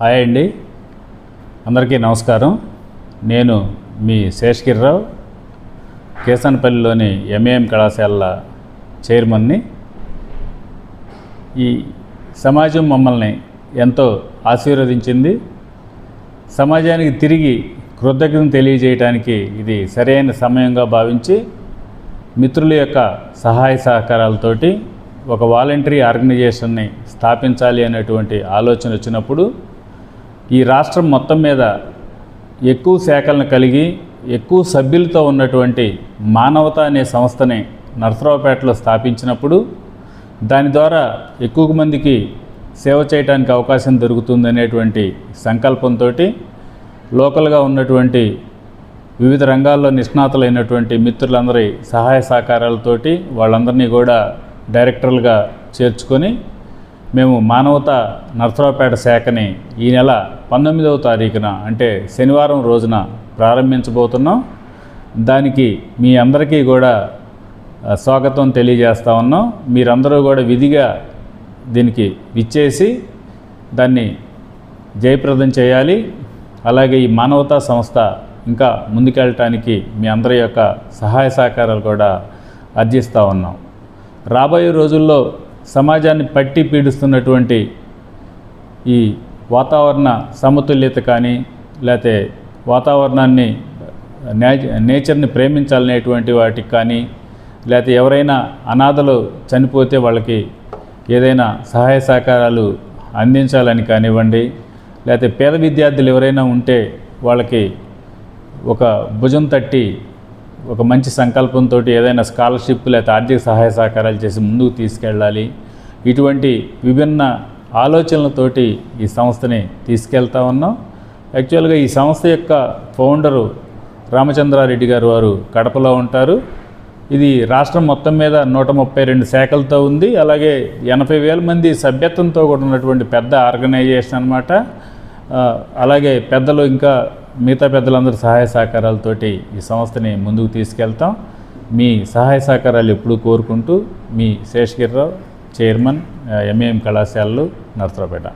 Hi అండి. అందరికీ నమస్కారం. నేను మీ శేషగిరిరావు కేసనపల్లిలోని ఎంఏఎం కళాశాల చైర్మన్ని. ఈ సమాజం మమ్మల్ని ఎంతో ఆశీర్వదించింది. సమాజానికి తిరిగి కృతజ్ఞతను తెలియజేయడానికి ఇది సరైన సమయంగా భావించి మిత్రుల యొక్క సహాయ సహకారాలతోటి ఒక వాలంటరీ ఆర్గనైజేషన్ని స్థాపించాలి అనేటువంటి ఆలోచన వచ్చినప్పుడు ఈ రాష్ట్రం మొత్తం మీద ఎక్కువ శాఖలను కలిగి ఎక్కువ సభ్యులతో ఉన్నటువంటి మానవత అనే సంస్థని నరసరావుపేటలో స్థాపించినప్పుడు దాని ద్వారా ఎక్కువ మందికి సేవ చేయడానికి అవకాశం దొరుకుతుందనేటువంటి సంకల్పంతో లోకల్గా ఉన్నటువంటి వివిధ రంగాల్లో నిష్ణాతులైనటువంటి మిత్రులందరి సహాయ సహకారాలతోటి వాళ్ళందరినీ కూడా డైరెక్టర్లుగా చేర్చుకొని మేము మానవత నర్సరావుపేట శాఖని ఈ నెల పంతొమ్మిదవ తారీఖున అంటే శనివారం రోజున ప్రారంభించబోతున్నాం. దానికి మీ అందరికీ కూడా స్వాగతం తెలియజేస్తా ఉన్నాం. మీరందరూ కూడా విధిగా దీనికి విచ్చేసి దాన్ని జయప్రదం చేయాలి. అలాగే ఈ మానవతా సంస్థ ఇంకా ముందుకెళ్ళటానికి మీ అందరి యొక్క సహాయ సహకారాలు కూడా అర్జిస్తూ ఉన్నాం. రాబోయే రోజుల్లో సమాజాన్ని పట్టి పీడిస్తున్నటువంటి ఈ వాతావరణ సమతుల్యత కానీ లేకపోతే వాతావరణాన్ని నే- నేచర్ని ప్రేమించాలనేటువంటి వాటికి కానీ లేకపోతే ఎవరైనా అనాథలు చనిపోతే వాళ్ళకి ఏదైనా సహాయ సహకారాలు అందించాలని కానివ్వండి లేకపోతే పేద విద్యార్థులు ఎవరైనా ఉంటే వాళ్ళకి ఒక భుజం తట్టి ఒక మంచి సంకల్పంతో ఏదైనా స్కాలర్షిప్ లేకపోతే ఆర్థిక సహాయ సహకారాలు చేసి ముందుకు తీసుకెళ్ళాలి. ఇటువంటి విభిన్న ఆలోచనలతోటి ఈ సంస్థని తీసుకెళ్తా ఉన్నాం. యాక్చువల్గా ఈ సంస్థ యొక్క ఫౌండరు రామచంద్రారెడ్డి గారు వారు కడపలో ఉంటారు. ఇది రాష్ట్రం మొత్తం మీద నూట ముప్పై రెండు శాఖలతో ఉంది. అలాగే ఎనభై వేల మంది సభ్యత్వంతో కూడా ఉన్నటువంటి పెద్ద ఆర్గనైజేషన్ అనమాట అలాగే పెద్దలు ఇంకా మిగతా పెద్దలందరూ సహాయ సహకారాలతోటి ఈ సంస్థని ముందుకు తీసుకెళ్తాం. మీ సహాయ సహకారాలు ఎప్పుడూ కోరుకుంటూ మీ శేషగిరిరావు చైర్మన్ ఎంఏఎం కళాశాలలు నర్సరావుపేట.